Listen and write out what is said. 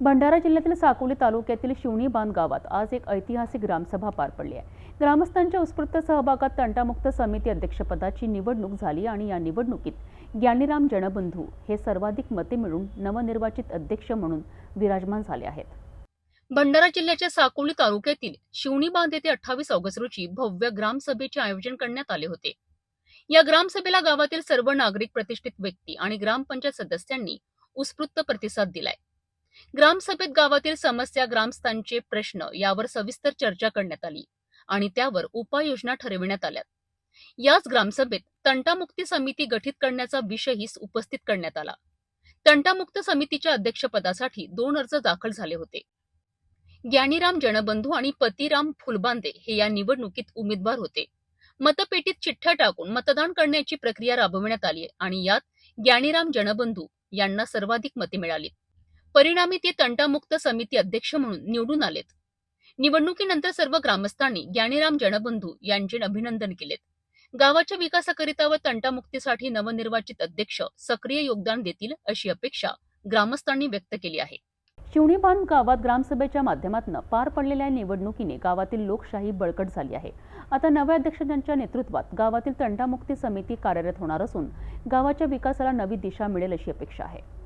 भंडारा जिल्ह्यातील साकोली तालुक्यातील शिवणी बांध गावात आज एक ऐतिहासिक ग्रामसभा पार पडली आहे. ग्रामस्थांच्या उत्स्फूर्त सहभागात तंटामुक्त समिती अध्यक्षपदाची निवडणूक झाली आणि या निवडणुकीत ज्ञानीराम जनबंधू हे सर्वाधिक मते मिळून नवनिर्वाचित अध्यक्ष म्हणून विराजमान झाले आहेत. भंडारा जिल्ह्याच्या साकोली तालुक्यातील शिवणी बांध येथे अठ्ठावीस ऑगस्ट रोजी भव्य ग्रामसभेचे आयोजन करण्यात आले होते. या ग्रामसभेला गावातील सर्व नागरिक प्रतिष्ठित व्यक्ती आणि ग्रामपंचायत सदस्यांनी उत्स्फूर्त प्रतिसाद दिलाय. ग्रामसभेत गावातील समस्या ग्रामस्थांचे प्रश्न यावर सविस्तर चर्चा करण्यात आली आणि त्यावर उपाययोजना ठरविण्यात आल्या. याच ग्रामसभेत तंटामुक्ती समिती गठीत करण्याचा विषयही उपस्थित करण्यात आला. तंटामुक्त समितीच्या अध्यक्षपदासाठी दोन अर्ज दाखल झाले होते. ज्ञानीराम जनबंधू आणि पतिराम फुलबांदे हे या निवडणुकीत उमेदवार होते. मतपेटीत चिठ्ठ्या टाकून मतदान करण्याची प्रक्रिया राबविण्यात आली आणि यात ज्ञानीराम जनबंधू यांना सर्वाधिक मते मिळाली. परिणामी ते तंटामुक्त समिती अध्यक्ष म्हणून निवडून आलेत. निवडणुकीनंतर सर्व ग्रामस्थांनी ज्ञानीराम जनबंधू यांचे अभिनंदन केलेत. गावाच्या विकासाकरिता व तंटामुक्तीसाठी नवनिर्वाचित अध्यक्ष सक्रिय योगदान देतील अशी अपेक्षा ग्रामस्थांनी व्यक्त केली आहे. शिवणी बांध गावात ग्रामसभेच्या माध्यमातून पार पडलेल्या निवडणुकीने गावातील लोकशाही बळकट झाली आहे. आता नव्या अध्यक्षांच्या नेतृत्वात गावातील तंटामुक्ती समिती कार्यरत होणार असून गावाच्या विकासाला नवी दिशा मिळेल अशी अपेक्षा आहे.